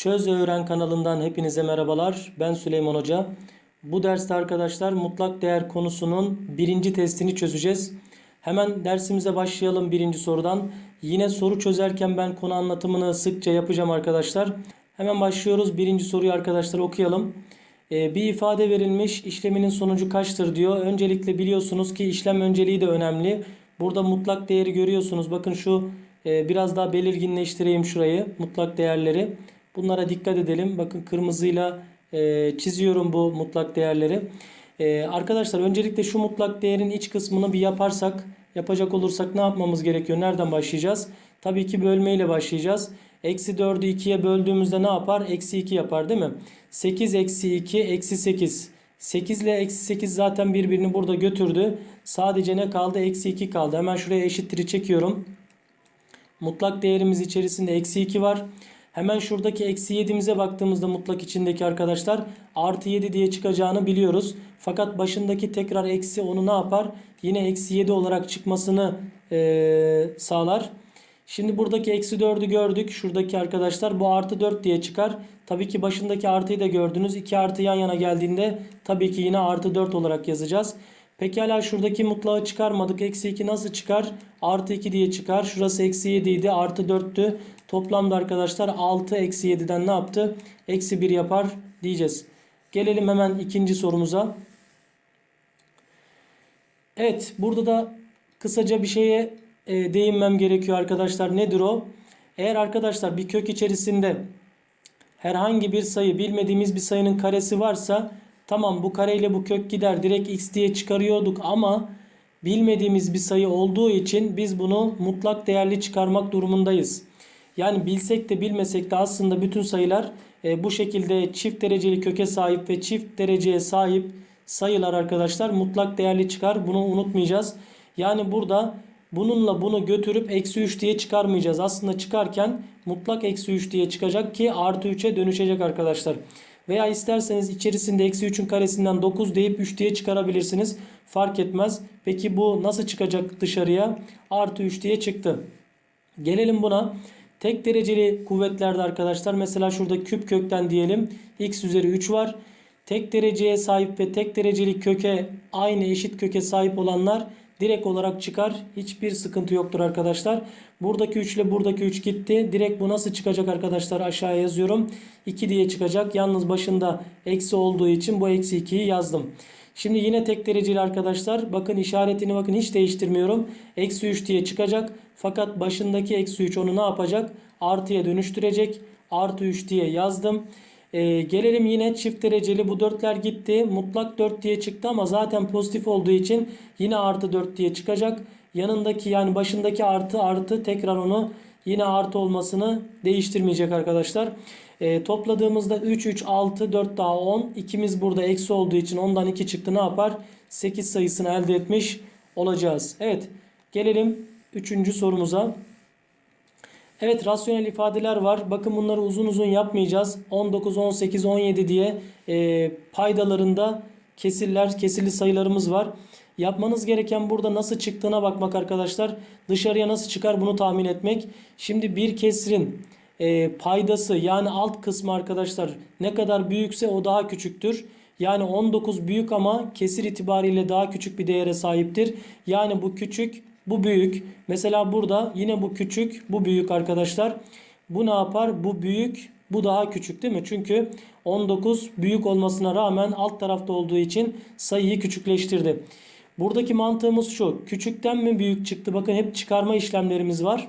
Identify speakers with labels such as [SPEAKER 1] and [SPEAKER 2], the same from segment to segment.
[SPEAKER 1] Çöz Öğren kanalından hepinize merhabalar. Ben Süleyman Hoca. Bu derste arkadaşlar mutlak değer konusunun birinci testini çözeceğiz. Hemen dersimize başlayalım birinci sorudan. Yine soru çözerken ben konu anlatımını sıkça yapacağım arkadaşlar. Hemen başlıyoruz. Birinci soruyu arkadaşlar okuyalım. Ee, bir ifade verilmiş işleminin sonucu kaçtır diyor. Öncelikle biliyorsunuz ki işlem önceliği de önemli. Burada mutlak değeri görüyorsunuz. Bakın şu e, biraz daha belirginleştireyim şurayı. Mutlak değerleri. Bunlara dikkat edelim. Bakın kırmızıyla e, çiziyorum bu mutlak değerleri. E, arkadaşlar öncelikle şu mutlak değerin iç kısmını bir yaparsak, yapacak olursak ne yapmamız gerekiyor? Nereden başlayacağız? Tabii ki bölmeyle başlayacağız. Eksi 4'ü 2'ye böldüğümüzde ne yapar? Eksi 2 yapar değil mi? 8 eksi 2 eksi 8. 8 ile eksi 8 zaten birbirini burada götürdü. Sadece ne kaldı? Eksi 2 kaldı. Hemen şuraya eşittir'i çekiyorum. Mutlak değerimiz içerisinde eksi 2 var. Hemen şuradaki eksi 7'mize baktığımızda mutlak içindeki arkadaşlar artı 7 diye çıkacağını biliyoruz. Fakat başındaki tekrar eksi onu ne yapar? Yine eksi 7 olarak çıkmasını eee, sağlar. Şimdi buradaki eksi 4'ü gördük. Şuradaki arkadaşlar bu artı 4 diye çıkar. Tabii ki başındaki artıyı da gördünüz. 2 artı yan yana geldiğinde tabii ki yine artı 4 olarak yazacağız. Pekala şuradaki mutlağı çıkarmadık. Eksi 2 nasıl çıkar? Artı 2 diye çıkar. Şurası eksi 7 idi. Artı 4'tü. Toplamda arkadaşlar 6 eksi 7'den ne yaptı? Eksi 1 yapar diyeceğiz. Gelelim hemen ikinci sorumuza. Evet burada da kısaca bir şeye e, değinmem gerekiyor arkadaşlar. Nedir o? Eğer arkadaşlar bir kök içerisinde herhangi bir sayı bilmediğimiz bir sayının karesi varsa tamam bu kareyle bu kök gider direkt x diye çıkarıyorduk ama bilmediğimiz bir sayı olduğu için biz bunu mutlak değerli çıkarmak durumundayız. Yani bilsek de bilmesek de aslında bütün sayılar e, bu şekilde çift dereceli köke sahip ve çift dereceye sahip sayılar arkadaşlar mutlak değerli çıkar. Bunu unutmayacağız. Yani burada bununla bunu götürüp eksi 3 diye çıkarmayacağız. Aslında çıkarken mutlak eksi 3 diye çıkacak ki artı 3'e dönüşecek arkadaşlar. Veya isterseniz içerisinde eksi 3'ün karesinden 9 deyip 3 diye çıkarabilirsiniz. Fark etmez. Peki bu nasıl çıkacak dışarıya? Artı 3 diye çıktı. Gelelim buna. Tek dereceli kuvvetlerde arkadaşlar mesela şurada küp kökten diyelim x üzeri 3 var. Tek dereceye sahip ve tek dereceli köke aynı eşit köke sahip olanlar direkt olarak çıkar. Hiçbir sıkıntı yoktur arkadaşlar. Buradaki 3 ile buradaki 3 gitti. Direkt bu nasıl çıkacak arkadaşlar aşağıya yazıyorum. 2 diye çıkacak. Yalnız başında eksi olduğu için bu eksi 2'yi yazdım. Şimdi yine tek dereceli arkadaşlar. Bakın işaretini bakın hiç değiştirmiyorum. Eksi 3 diye çıkacak. Fakat başındaki eksi 3 onu ne yapacak? Artıya dönüştürecek. Artı 3 diye yazdım. Ee, gelelim yine çift dereceli bu dörtler gitti. Mutlak 4 diye çıktı ama zaten pozitif olduğu için yine artı 4 diye çıkacak. Yanındaki yani başındaki artı artı tekrar onu yine artı olmasını değiştirmeyecek arkadaşlar. Ee, topladığımızda 3 3 6 4 daha 10. İkimiz burada eksi olduğu için ondan 2 çıktı ne yapar? 8 sayısını elde etmiş olacağız. Evet gelelim 3. sorumuza. Evet rasyonel ifadeler var. Bakın bunları uzun uzun yapmayacağız. 19, 18, 17 diye e, paydalarında kesirler, kesirli sayılarımız var. Yapmanız gereken burada nasıl çıktığına bakmak arkadaşlar. Dışarıya nasıl çıkar bunu tahmin etmek. Şimdi bir kesrin e, paydası yani alt kısmı arkadaşlar ne kadar büyükse o daha küçüktür. Yani 19 büyük ama kesir itibariyle daha küçük bir değere sahiptir. Yani bu küçük bu büyük. Mesela burada yine bu küçük, bu büyük arkadaşlar. Bu ne yapar? Bu büyük, bu daha küçük değil mi? Çünkü 19 büyük olmasına rağmen alt tarafta olduğu için sayıyı küçükleştirdi. Buradaki mantığımız şu. Küçükten mi büyük çıktı? Bakın hep çıkarma işlemlerimiz var.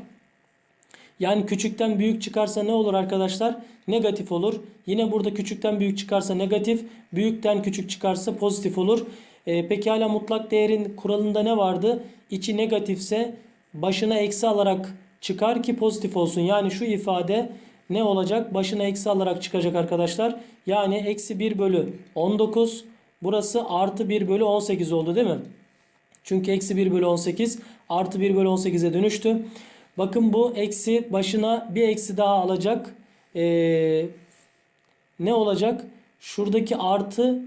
[SPEAKER 1] Yani küçükten büyük çıkarsa ne olur arkadaşlar? Negatif olur. Yine burada küçükten büyük çıkarsa negatif, büyükten küçük çıkarsa pozitif olur. E, pekala mutlak değerin kuralında ne vardı? İçi negatifse başına eksi alarak çıkar ki pozitif olsun. Yani şu ifade ne olacak? Başına eksi alarak çıkacak arkadaşlar. Yani eksi 1 bölü 19. Burası artı 1 bölü 18 oldu değil mi? Çünkü eksi 1 bölü 18 artı 1 bölü 18'e dönüştü. Bakın bu eksi başına bir eksi daha alacak. Ee, ne olacak? Şuradaki artı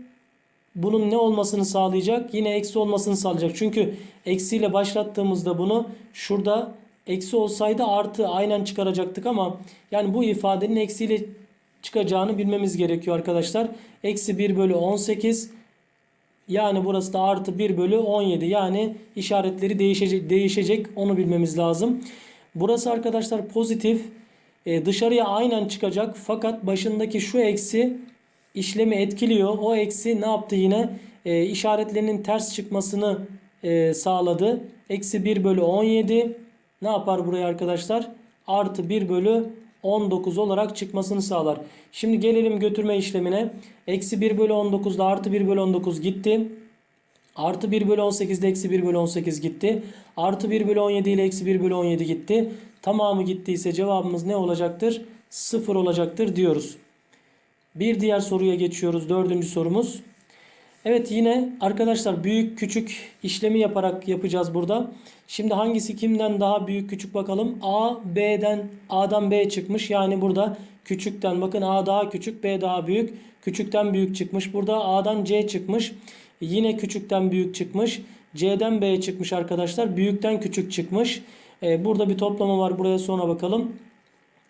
[SPEAKER 1] bunun ne olmasını sağlayacak? Yine eksi olmasını sağlayacak. Çünkü eksiyle başlattığımızda bunu şurada eksi olsaydı artı aynen çıkaracaktık ama yani bu ifadenin eksiyle çıkacağını bilmemiz gerekiyor arkadaşlar. Eksi 1 bölü 18 yani burası da artı 1 bölü 17 yani işaretleri değişecek, değişecek onu bilmemiz lazım. Burası arkadaşlar pozitif e, dışarıya aynen çıkacak fakat başındaki şu eksi işlemi etkiliyor. O eksi ne yaptı yine? E, işaretlerinin ters çıkmasını e, sağladı. Eksi 1 bölü 17 ne yapar buraya arkadaşlar? Artı 1 bölü 19 olarak çıkmasını sağlar. Şimdi gelelim götürme işlemine. Eksi 1 bölü 19'da artı 1 bölü 19 gitti. Artı 1 bölü 18'de eksi 1 bölü 18 gitti. Artı 1 bölü 17 ile eksi 1 bölü 17 gitti. Tamamı gittiyse cevabımız ne olacaktır? 0 olacaktır diyoruz. Bir diğer soruya geçiyoruz. Dördüncü sorumuz. Evet yine arkadaşlar büyük küçük işlemi yaparak yapacağız burada. Şimdi hangisi kimden daha büyük küçük bakalım. A B'den A'dan B çıkmış. Yani burada küçükten bakın A daha küçük B daha büyük. Küçükten büyük çıkmış. Burada A'dan C çıkmış. Yine küçükten büyük çıkmış. C'den B çıkmış arkadaşlar. Büyükten küçük çıkmış. Ee, burada bir toplama var. Buraya sonra bakalım.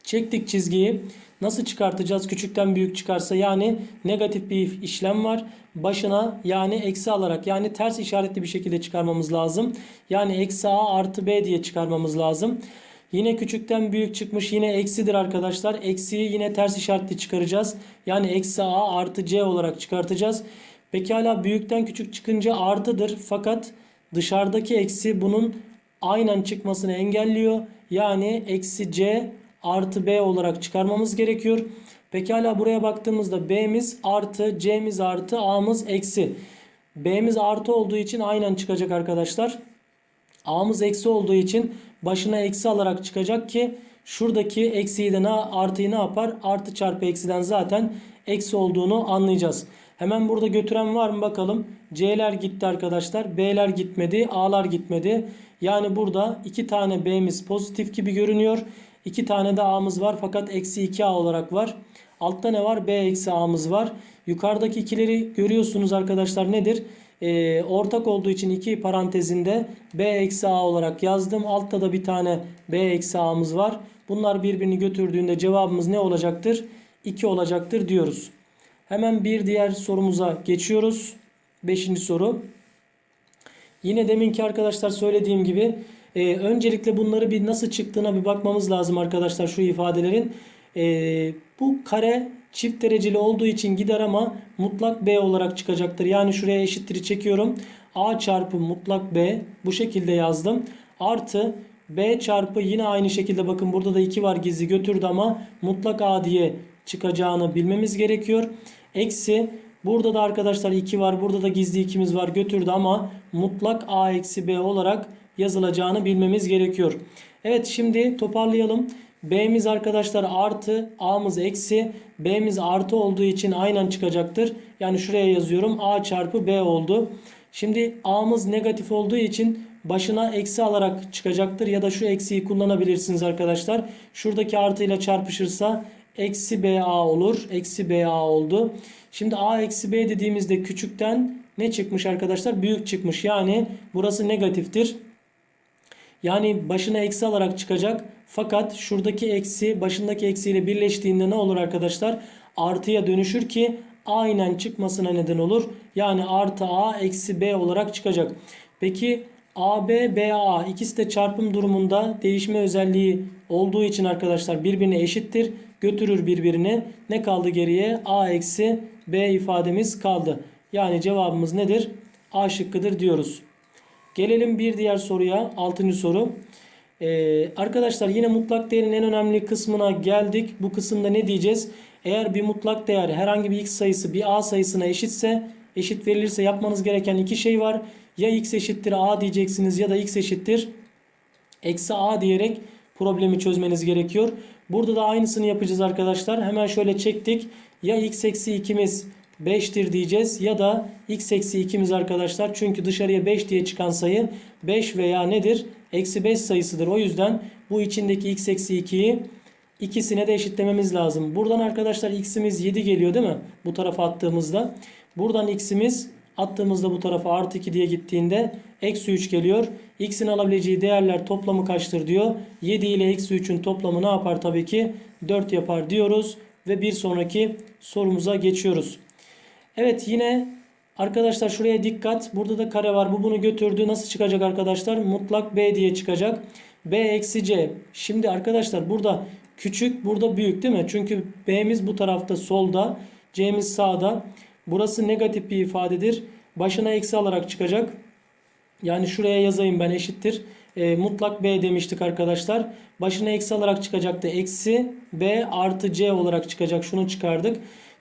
[SPEAKER 1] Çektik çizgiyi. Nasıl çıkartacağız? Küçükten büyük çıkarsa yani negatif bir işlem var. Başına yani eksi alarak yani ters işaretli bir şekilde çıkarmamız lazım. Yani eksi a artı b diye çıkarmamız lazım. Yine küçükten büyük çıkmış yine eksidir arkadaşlar. Eksiyi yine ters işaretli çıkaracağız. Yani eksi a artı c olarak çıkartacağız. Pekala büyükten küçük çıkınca artıdır. Fakat dışarıdaki eksi bunun aynen çıkmasını engelliyor. Yani eksi c artı b olarak çıkarmamız gerekiyor. Pekala buraya baktığımızda b'miz artı c'miz artı a'mız eksi. b'miz artı olduğu için aynen çıkacak arkadaşlar. a'mız eksi olduğu için başına eksi alarak çıkacak ki şuradaki eksiyi de ne, artıyı ne yapar? Artı çarpı eksiden zaten eksi olduğunu anlayacağız. Hemen burada götüren var mı bakalım. C'ler gitti arkadaşlar. B'ler gitmedi. A'lar gitmedi. Yani burada iki tane B'miz pozitif gibi görünüyor. İki tane de A'mız var fakat eksi 2A olarak var. Altta ne var? B eksi A'mız var. Yukarıdaki ikileri görüyorsunuz arkadaşlar nedir? Ee, ortak olduğu için iki parantezinde B eksi A olarak yazdım. Altta da bir tane B eksi A'mız var. Bunlar birbirini götürdüğünde cevabımız ne olacaktır? 2 olacaktır diyoruz. Hemen bir diğer sorumuza geçiyoruz. Beşinci soru. Yine deminki arkadaşlar söylediğim gibi e, öncelikle bunları bir nasıl çıktığına bir bakmamız lazım arkadaşlar şu ifadelerin. E, bu kare çift dereceli olduğu için gider ama mutlak B olarak çıkacaktır. Yani şuraya eşittir çekiyorum. A çarpı mutlak B bu şekilde yazdım. Artı B çarpı yine aynı şekilde bakın burada da 2 var gizli götürdü ama mutlak A diye çıkacağını bilmemiz gerekiyor. Eksi burada da arkadaşlar 2 var burada da gizli 2'miz var götürdü ama mutlak A eksi B olarak yazılacağını bilmemiz gerekiyor. Evet şimdi toparlayalım. B'miz arkadaşlar artı A'mız eksi B'miz artı olduğu için aynen çıkacaktır. Yani şuraya yazıyorum A çarpı B oldu. Şimdi A'mız negatif olduğu için başına eksi alarak çıkacaktır. Ya da şu eksiyi kullanabilirsiniz arkadaşlar. Şuradaki artıyla çarpışırsa eksi BA olur. Eksi BA oldu. Şimdi A eksi B dediğimizde küçükten ne çıkmış arkadaşlar? Büyük çıkmış. Yani burası negatiftir. Yani başına eksi alarak çıkacak. Fakat şuradaki eksi başındaki eksiyle birleştiğinde ne olur arkadaşlar? Artıya dönüşür ki aynen çıkmasına neden olur. Yani artı A eksi B olarak çıkacak. Peki AB, BA ikisi de çarpım durumunda değişme özelliği olduğu için arkadaşlar birbirine eşittir. Götürür birbirini. Ne kaldı geriye? A eksi B ifademiz kaldı. Yani cevabımız nedir? A şıkkıdır diyoruz. Gelelim bir diğer soruya. Altıncı soru. Ee, arkadaşlar yine mutlak değerin en önemli kısmına geldik. Bu kısımda ne diyeceğiz? Eğer bir mutlak değer herhangi bir x sayısı bir a sayısına eşitse eşit verilirse yapmanız gereken iki şey var. Ya x eşittir a diyeceksiniz ya da x eşittir eksi a diyerek problemi çözmeniz gerekiyor. Burada da aynısını yapacağız arkadaşlar. Hemen şöyle çektik. Ya x eksi 2'miz 5'tir diyeceğiz ya da x eksi 2'miz arkadaşlar. Çünkü dışarıya 5 diye çıkan sayı 5 veya nedir? Eksi 5 sayısıdır. O yüzden bu içindeki x eksi 2'yi ikisine de eşitlememiz lazım. Buradan arkadaşlar x'imiz 7 geliyor değil mi? Bu tarafa attığımızda. Buradan x'imiz attığımızda bu tarafa artı 2 diye gittiğinde eksi 3 geliyor. x'in alabileceği değerler toplamı kaçtır diyor. 7 ile eksi 3'ün toplamı ne yapar tabii ki? 4 yapar diyoruz. ve bir sonraki sorumuza geçiyoruz. Evet yine arkadaşlar şuraya dikkat. Burada da kare var. Bu bunu götürdü. Nasıl çıkacak arkadaşlar? Mutlak B diye çıkacak. B eksi C. Şimdi arkadaşlar burada küçük burada büyük değil mi? Çünkü B'miz bu tarafta solda. C'miz sağda. Burası negatif bir ifadedir. Başına eksi alarak çıkacak. Yani şuraya yazayım ben eşittir. E, mutlak B demiştik arkadaşlar. Başına eksi alarak çıkacaktı. Eksi B artı C olarak çıkacak. Şunu çıkardık.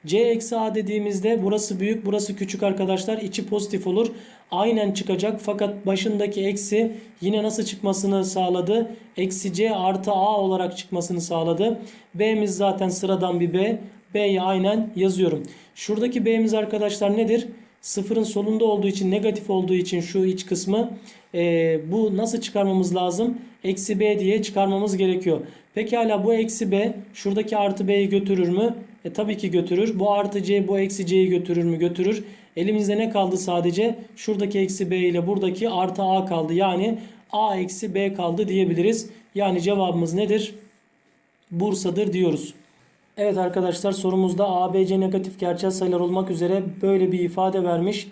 [SPEAKER 1] C eksi A dediğimizde burası büyük burası küçük arkadaşlar. İçi pozitif olur. Aynen çıkacak. Fakat başındaki eksi yine nasıl çıkmasını sağladı? Eksi C artı A olarak çıkmasını sağladı. B'miz zaten sıradan bir B. B'yi aynen yazıyorum. Şuradaki B'miz arkadaşlar nedir? Sıfırın solunda olduğu için negatif olduğu için şu iç kısmı e, bu nasıl çıkarmamız lazım? Eksi B diye çıkarmamız gerekiyor. Pekala bu eksi B şuradaki artı B'yi götürür mü? E tabii ki götürür. Bu artı C bu eksi C'yi götürür mü? Götürür. Elimizde ne kaldı sadece? Şuradaki eksi B ile buradaki artı A kaldı. Yani A eksi B kaldı diyebiliriz. Yani cevabımız nedir? Bursa'dır diyoruz. Evet arkadaşlar sorumuzda ABC negatif gerçel sayılar olmak üzere böyle bir ifade vermiş.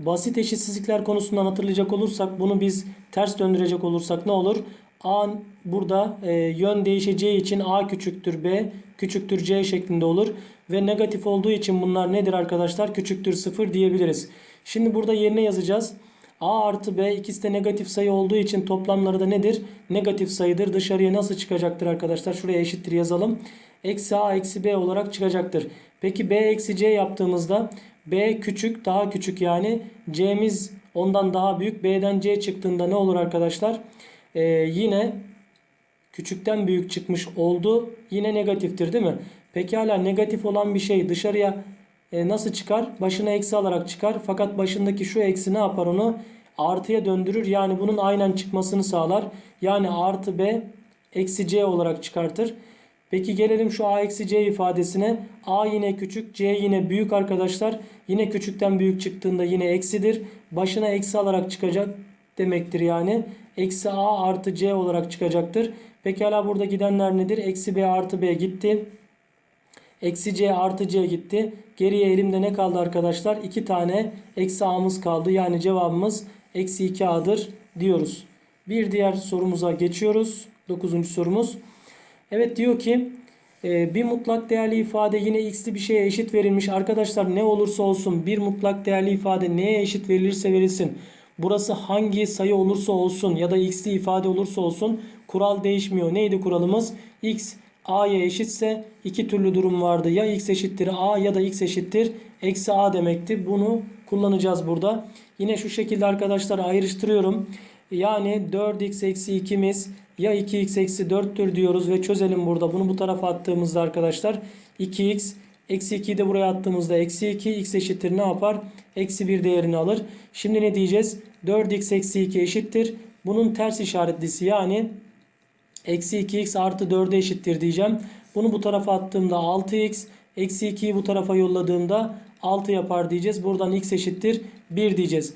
[SPEAKER 1] Basit eşitsizlikler konusundan hatırlayacak olursak bunu biz ters döndürecek olursak ne olur? A burada e, yön değişeceği için A küçüktür B küçüktür C şeklinde olur. Ve negatif olduğu için bunlar nedir arkadaşlar? Küçüktür 0 diyebiliriz. Şimdi burada yerine yazacağız. A artı B ikisi de negatif sayı olduğu için toplamları da nedir? Negatif sayıdır. Dışarıya nasıl çıkacaktır arkadaşlar? Şuraya eşittir yazalım. Eksi A eksi B olarak çıkacaktır. Peki B eksi C yaptığımızda B küçük daha küçük yani C'miz ondan daha büyük. B'den C çıktığında ne olur arkadaşlar? Ee, yine küçükten büyük çıkmış oldu. Yine negatiftir değil mi? Pekala negatif olan bir şey dışarıya e, nasıl çıkar? Başına eksi alarak çıkar. Fakat başındaki şu eksi ne yapar onu? Artıya döndürür. Yani bunun aynen çıkmasını sağlar. Yani artı B eksi C olarak çıkartır. Peki gelelim şu A eksi C ifadesine. A yine küçük, C yine büyük arkadaşlar. Yine küçükten büyük çıktığında yine eksidir. Başına eksi alarak çıkacak demektir yani. Eksi A artı C olarak çıkacaktır. Pekala burada gidenler nedir? Eksi B artı B gitti. Eksi C artı C gitti. Geriye elimde ne kaldı arkadaşlar? 2 tane eksi A'mız kaldı. Yani cevabımız eksi 2A'dır diyoruz. Bir diğer sorumuza geçiyoruz. 9. sorumuz. Evet diyor ki e, bir mutlak değerli ifade yine x'li bir şeye eşit verilmiş. Arkadaşlar ne olursa olsun bir mutlak değerli ifade neye eşit verilirse verilsin. Burası hangi sayı olursa olsun ya da x'li ifade olursa olsun kural değişmiyor. Neydi kuralımız? x a'ya eşitse iki türlü durum vardı. Ya x eşittir a ya da x eşittir eksi a demekti. Bunu kullanacağız burada. Yine şu şekilde arkadaşlar ayrıştırıyorum. Yani 4x eksi 2'miz ya 2x eksi 4'tür diyoruz ve çözelim burada. Bunu bu tarafa attığımızda arkadaşlar 2x eksi 2'yi de buraya attığımızda eksi 2 x eşittir ne yapar? Eksi 1 değerini alır. Şimdi ne diyeceğiz? 4x eksi 2 eşittir. Bunun ters işaretlisi yani eksi 2x artı 4'e eşittir diyeceğim. Bunu bu tarafa attığımda 6x eksi 2'yi bu tarafa yolladığımda 6 yapar diyeceğiz. Buradan x eşittir 1 diyeceğiz.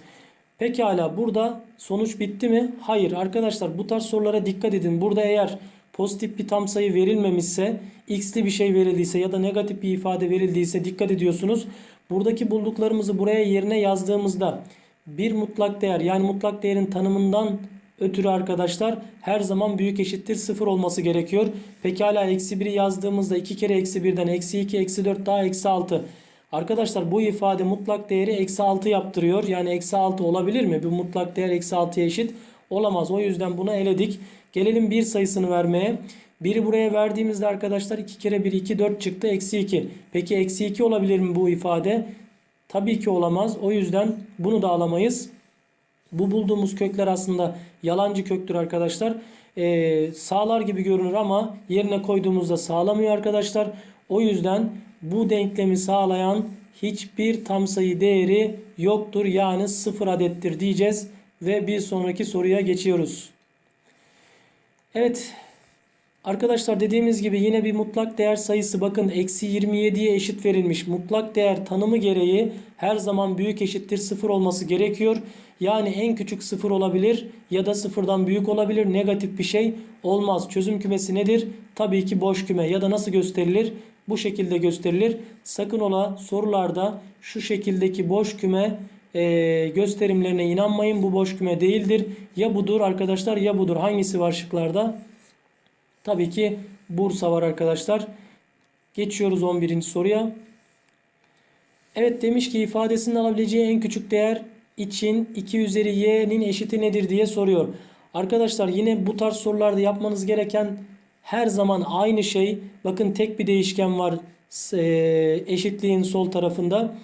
[SPEAKER 1] Pekala burada sonuç bitti mi? Hayır arkadaşlar bu tarz sorulara dikkat edin. Burada eğer pozitif bir tam sayı verilmemişse, x'li bir şey verildiyse ya da negatif bir ifade verildiyse dikkat ediyorsunuz. Buradaki bulduklarımızı buraya yerine yazdığımızda bir mutlak değer yani mutlak değerin tanımından ötürü arkadaşlar her zaman büyük eşittir 0 olması gerekiyor. Pekala eksi 1'i yazdığımızda 2 kere eksi 1'den eksi 2 eksi 4 daha eksi 6. Arkadaşlar bu ifade mutlak değeri eksi 6 yaptırıyor. Yani eksi 6 olabilir mi? Bu mutlak değer eksi 6'ya eşit olamaz. O yüzden buna eledik. Gelelim bir sayısını vermeye. 1'i buraya verdiğimizde arkadaşlar 2 kere 1 2 4 çıktı. Eksi 2. Peki eksi 2 olabilir mi bu ifade? Tabii ki olamaz. O yüzden bunu da alamayız. Bu bulduğumuz kökler aslında yalancı köktür arkadaşlar. Ee, sağlar gibi görünür ama yerine koyduğumuzda sağlamıyor arkadaşlar. O yüzden bu denklemi sağlayan hiçbir tam sayı değeri yoktur. Yani sıfır adettir diyeceğiz. Ve bir sonraki soruya geçiyoruz. Evet. Arkadaşlar dediğimiz gibi yine bir mutlak değer sayısı bakın eksi 27'ye eşit verilmiş. Mutlak değer tanımı gereği her zaman büyük eşittir sıfır olması gerekiyor. Yani en küçük sıfır olabilir ya da sıfırdan büyük olabilir. Negatif bir şey olmaz. Çözüm kümesi nedir? Tabii ki boş küme ya da nasıl gösterilir? bu şekilde gösterilir. Sakın ola sorularda şu şekildeki boş küme e, gösterimlerine inanmayın. Bu boş küme değildir. Ya budur arkadaşlar ya budur. Hangisi var şıklarda? Tabii ki Bursa var arkadaşlar. Geçiyoruz 11. soruya. Evet demiş ki ifadesinin alabileceği en küçük değer için 2 üzeri y'nin eşiti nedir diye soruyor. Arkadaşlar yine bu tarz sorularda yapmanız gereken her zaman aynı şey. Bakın tek bir değişken var e, eşitliğin sol tarafında.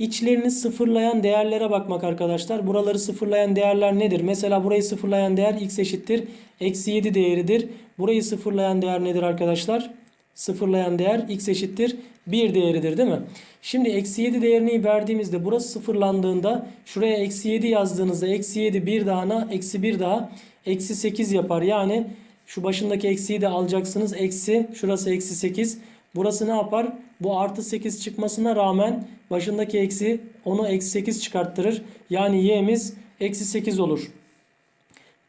[SPEAKER 1] İçlerini sıfırlayan değerlere bakmak arkadaşlar. Buraları sıfırlayan değerler nedir? Mesela burayı sıfırlayan değer x eşittir. Eksi 7 değeridir. Burayı sıfırlayan değer nedir arkadaşlar? Sıfırlayan değer x eşittir 1 değeridir değil mi? Şimdi eksi 7 değerini verdiğimizde burası sıfırlandığında şuraya eksi 7 yazdığınızda eksi 7 bir daha na eksi 1 daha eksi 8 yapar. Yani şu başındaki eksiyi de alacaksınız. Eksi şurası eksi 8. Burası ne yapar? Bu artı 8 çıkmasına rağmen başındaki eksi onu eksi 8 çıkarttırır. Yani y'miz eksi 8 olur.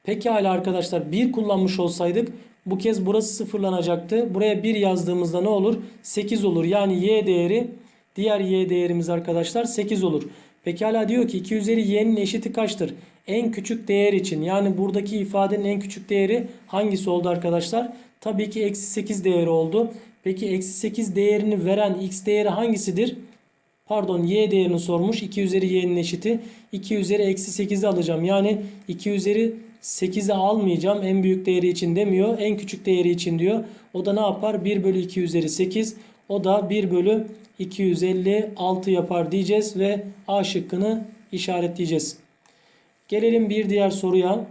[SPEAKER 1] Pekala arkadaşlar 1 kullanmış olsaydık bu kez burası sıfırlanacaktı. Buraya 1 yazdığımızda ne olur? 8 olur. Yani y değeri diğer y değerimiz arkadaşlar 8 olur. Pekala diyor ki 2 üzeri y'nin eşiti kaçtır? En küçük değer için yani buradaki ifadenin en küçük değeri hangisi oldu arkadaşlar? Tabii ki eksi 8 değeri oldu. Peki eksi 8 değerini veren x değeri hangisidir? Pardon y değerini sormuş. 2 üzeri y'nin eşiti. 2 üzeri eksi 8'i alacağım. Yani 2 üzeri 8'i almayacağım. En büyük değeri için demiyor. En küçük değeri için diyor. O da ne yapar? 1 bölü 2 üzeri 8. O da 1 bölü 256 yapar diyeceğiz ve A şıkkını işaretleyeceğiz. Gelelim bir diğer soruya.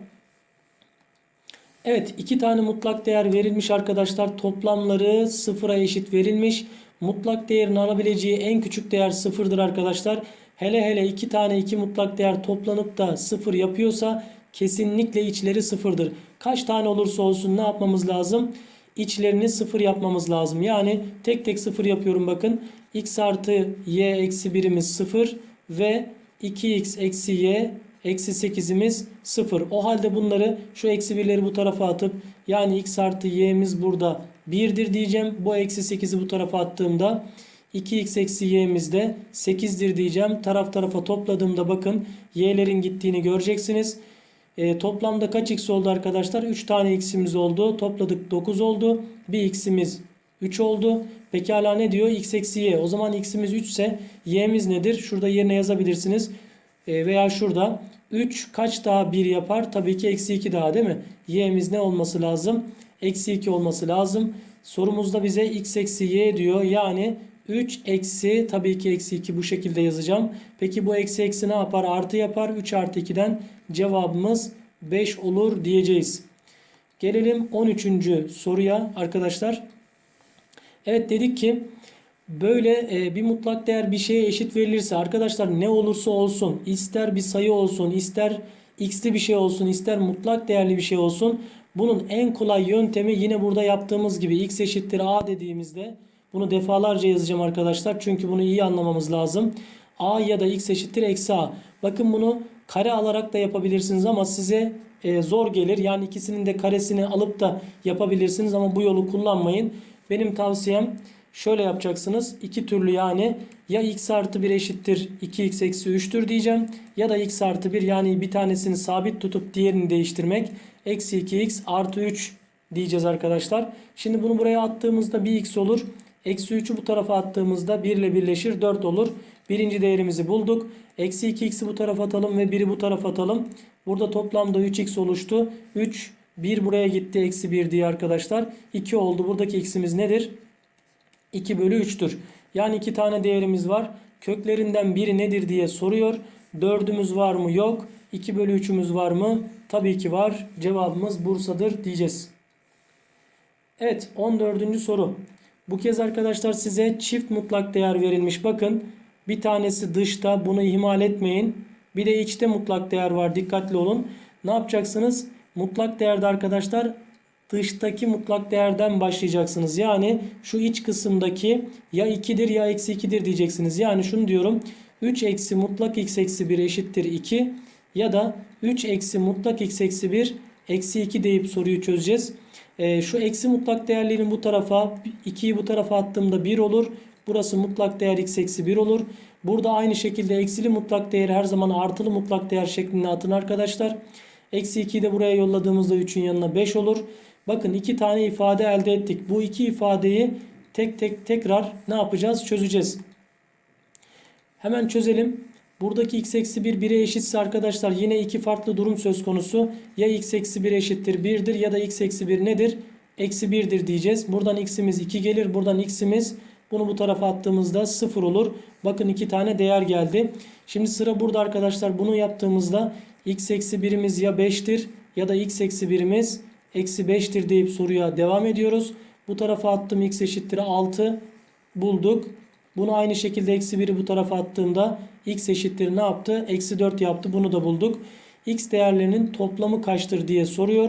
[SPEAKER 1] Evet iki tane mutlak değer verilmiş arkadaşlar. Toplamları sıfıra eşit verilmiş. Mutlak değerin alabileceği en küçük değer sıfırdır arkadaşlar. Hele hele iki tane iki mutlak değer toplanıp da sıfır yapıyorsa kesinlikle içleri sıfırdır. Kaç tane olursa olsun ne yapmamız lazım? İçlerini sıfır yapmamız lazım. Yani tek tek sıfır yapıyorum bakın. x artı y eksi birimiz sıfır ve 2x eksi y eksi 8'imiz 0. O halde bunları şu eksi 1'leri bu tarafa atıp yani x artı y'miz burada 1'dir diyeceğim. Bu eksi 8'i bu tarafa attığımda 2x eksi y'miz de 8'dir diyeceğim. Taraf tarafa topladığımda bakın y'lerin gittiğini göreceksiniz. E, toplamda kaç x oldu arkadaşlar? 3 tane x'imiz oldu. Topladık 9 oldu. Bir x'imiz 3 oldu. Pekala ne diyor? x eksi y. O zaman x'imiz 3 ise y'miz nedir? Şurada yerine yazabilirsiniz. E, veya şurada 3 kaç daha 1 yapar? Tabii ki eksi 2 daha değil mi? Y'miz ne olması lazım? Eksi 2 olması lazım. Sorumuzda bize x eksi y diyor. Yani 3 eksi tabii ki eksi 2 bu şekilde yazacağım. Peki bu eksi eksi ne yapar? Artı yapar. 3 artı 2'den cevabımız 5 olur diyeceğiz. Gelelim 13. soruya arkadaşlar. Evet dedik ki böyle e, bir mutlak değer bir şeye eşit verilirse arkadaşlar ne olursa olsun ister bir sayı olsun ister x'li bir şey olsun ister mutlak değerli bir şey olsun bunun en kolay yöntemi yine burada yaptığımız gibi x eşittir a dediğimizde bunu defalarca yazacağım arkadaşlar çünkü bunu iyi anlamamız lazım. a ya da x eşittir eksi a. Bakın bunu kare alarak da yapabilirsiniz ama size e, zor gelir. Yani ikisinin de karesini alıp da yapabilirsiniz ama bu yolu kullanmayın. Benim tavsiyem şöyle yapacaksınız. İki türlü yani ya x artı 1 eşittir 2x eksi 3'tür diyeceğim. Ya da x artı 1 yani bir tanesini sabit tutup diğerini değiştirmek. Eksi 2x artı 3 diyeceğiz arkadaşlar. Şimdi bunu buraya attığımızda bir x olur. Eksi 3'ü bu tarafa attığımızda 1 ile birleşir 4 olur. Birinci değerimizi bulduk. Eksi 2x'i bu tarafa atalım ve 1'i bu tarafa atalım. Burada toplamda 3x oluştu. 3, 1 buraya gitti eksi 1 diye arkadaşlar. 2 oldu. Buradaki x'imiz nedir? 2 bölü 3'tür. Yani iki tane değerimiz var. Köklerinden biri nedir diye soruyor. 4'ümüz var mı? Yok. 2 bölü 3'ümüz var mı? Tabii ki var. Cevabımız Bursa'dır diyeceğiz. Evet 14. soru. Bu kez arkadaşlar size çift mutlak değer verilmiş. Bakın bir tanesi dışta bunu ihmal etmeyin. Bir de içte mutlak değer var. Dikkatli olun. Ne yapacaksınız? Mutlak değerde arkadaşlar dıştaki mutlak değerden başlayacaksınız. Yani şu iç kısımdaki ya 2'dir ya eksi 2'dir diyeceksiniz. Yani şunu diyorum. 3 eksi mutlak x eksi 1 eşittir 2 ya da 3 eksi mutlak x eksi 1 eksi 2 deyip soruyu çözeceğiz. Ee, şu eksi mutlak değerlerin bu tarafa 2'yi bu tarafa attığımda 1 olur. Burası mutlak değer x eksi 1 olur. Burada aynı şekilde eksili mutlak değeri her zaman artılı mutlak değer şeklinde atın arkadaşlar. Eksi 2'yi de buraya yolladığımızda 3'ün yanına 5 olur. Bakın iki tane ifade elde ettik. Bu iki ifadeyi tek tek tekrar ne yapacağız? Çözeceğiz. Hemen çözelim. Buradaki x eksi 1 1'e eşitse arkadaşlar yine iki farklı durum söz konusu. Ya x eksi 1 eşittir 1'dir ya da x eksi 1 nedir? Eksi 1'dir diyeceğiz. Buradan x'imiz 2 gelir. Buradan x'imiz bunu bu tarafa attığımızda 0 olur. Bakın iki tane değer geldi. Şimdi sıra burada arkadaşlar. Bunu yaptığımızda x eksi 1'imiz ya 5'tir ya da x eksi 1'imiz eksi 5'tir deyip soruya devam ediyoruz. Bu tarafa attım x eşittir 6 bulduk. Bunu aynı şekilde eksi 1'i bu tarafa attığımda x eşittir ne yaptı? Eksi 4 yaptı. Bunu da bulduk. x değerlerinin toplamı kaçtır diye soruyor.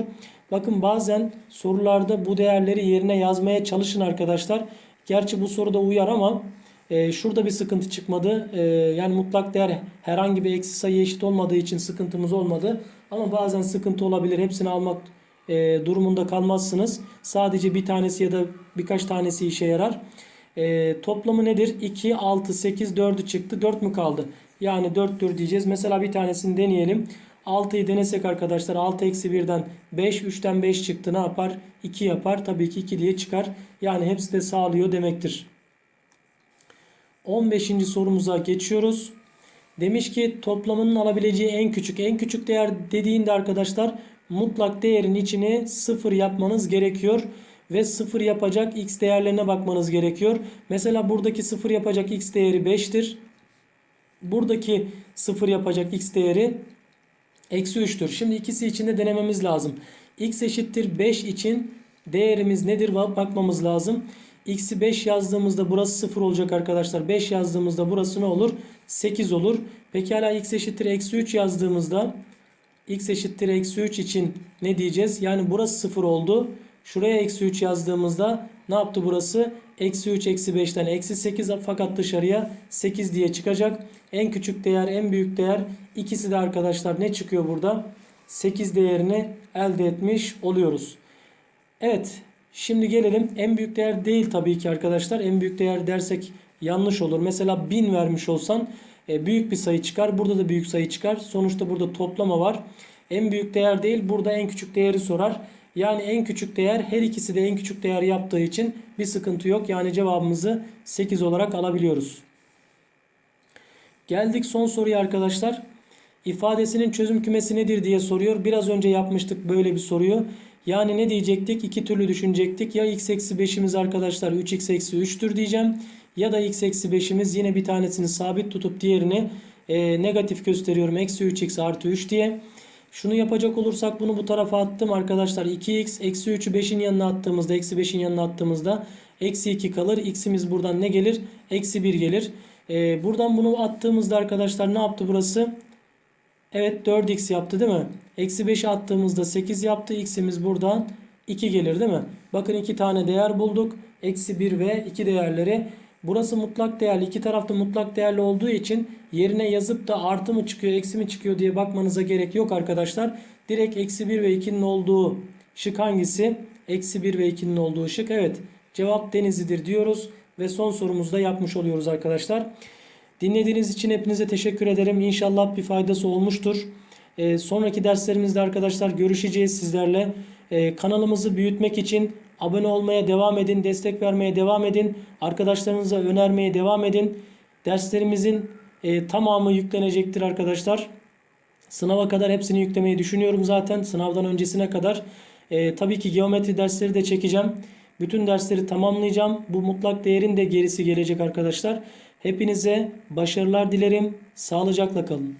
[SPEAKER 1] Bakın bazen sorularda bu değerleri yerine yazmaya çalışın arkadaşlar. Gerçi bu soruda uyar ama e, şurada bir sıkıntı çıkmadı. E, yani mutlak değer herhangi bir eksi sayı eşit olmadığı için sıkıntımız olmadı. Ama bazen sıkıntı olabilir. Hepsini almak e, durumunda kalmazsınız. Sadece bir tanesi ya da birkaç tanesi işe yarar. E, toplamı nedir? 2, 6, 8, 4'ü çıktı. 4 mü kaldı? Yani 4'tür diyeceğiz. Mesela bir tanesini deneyelim. 6'yı denesek arkadaşlar 6 eksi 1'den 5, 3'ten 5 çıktı. Ne yapar? 2 yapar. Tabii ki 2 diye çıkar. Yani hepsi de sağlıyor demektir. 15. sorumuza geçiyoruz. Demiş ki toplamının alabileceği en küçük en küçük değer dediğinde arkadaşlar mutlak değerin içine 0 yapmanız gerekiyor ve 0 yapacak x değerlerine bakmanız gerekiyor. Mesela buradaki 0 yapacak x değeri 5'tir. Buradaki 0 yapacak x değeri eksi 3'tür. Şimdi ikisi için de denememiz lazım. x eşittir 5 için değerimiz nedir bakmamız lazım. x'i 5 yazdığımızda burası 0 olacak arkadaşlar. 5 yazdığımızda burası ne olur? 8 olur. Pekala x eşittir eksi 3 yazdığımızda x eşittir eksi 3 için ne diyeceğiz? Yani burası 0 oldu. Şuraya eksi 3 yazdığımızda ne yaptı burası? Eksi 3 eksi 5'ten eksi 8 fakat dışarıya 8 diye çıkacak. En küçük değer en büyük değer ikisi de arkadaşlar ne çıkıyor burada? 8 değerini elde etmiş oluyoruz. Evet şimdi gelelim en büyük değer değil tabii ki arkadaşlar. En büyük değer dersek yanlış olur. Mesela 1000 vermiş olsan e, büyük bir sayı çıkar. Burada da büyük sayı çıkar. Sonuçta burada toplama var. En büyük değer değil burada en küçük değeri sorar. Yani en küçük değer her ikisi de en küçük değer yaptığı için bir sıkıntı yok. Yani cevabımızı 8 olarak alabiliyoruz. Geldik son soruya arkadaşlar. İfadesinin çözüm kümesi nedir diye soruyor. Biraz önce yapmıştık böyle bir soruyu. Yani ne diyecektik? İki türlü düşünecektik. Ya x eksi 5'imiz arkadaşlar 3x eksi 3'tür diyeceğim. Ya da x eksi 5'imiz yine bir tanesini sabit tutup diğerini e, negatif gösteriyorum. Eksi 3x artı 3 diye. Şunu yapacak olursak bunu bu tarafa attım arkadaşlar. 2x eksi 3'ü 5'in yanına attığımızda eksi 5'in yanına attığımızda eksi 2 kalır. X'imiz buradan ne gelir? Eksi 1 gelir. Ee, buradan bunu attığımızda arkadaşlar ne yaptı burası? Evet 4x yaptı değil mi? Eksi 5'i attığımızda 8 yaptı. X'imiz buradan 2 gelir değil mi? Bakın iki tane değer bulduk. Eksi 1 ve 2 değerleri. Burası mutlak değerli. iki tarafta mutlak değerli olduğu için yerine yazıp da artı mı çıkıyor eksi mi çıkıyor diye bakmanıza gerek yok arkadaşlar. Direkt eksi 1 ve 2'nin olduğu şık hangisi? Eksi 1 ve 2'nin olduğu şık. Evet cevap Denizli'dir diyoruz. Ve son sorumuzda yapmış oluyoruz arkadaşlar. Dinlediğiniz için hepinize teşekkür ederim. İnşallah bir faydası olmuştur. Ee, sonraki derslerimizde arkadaşlar görüşeceğiz sizlerle. Ee, kanalımızı büyütmek için abone olmaya devam edin, destek vermeye devam edin. Arkadaşlarınıza önermeye devam edin. Derslerimizin e, tamamı yüklenecektir arkadaşlar. Sınava kadar hepsini yüklemeyi düşünüyorum zaten. Sınavdan öncesine kadar. E, tabii ki geometri dersleri de çekeceğim. Bütün dersleri tamamlayacağım. Bu mutlak değerin de gerisi gelecek arkadaşlar. Hepinize başarılar dilerim. Sağlıcakla kalın.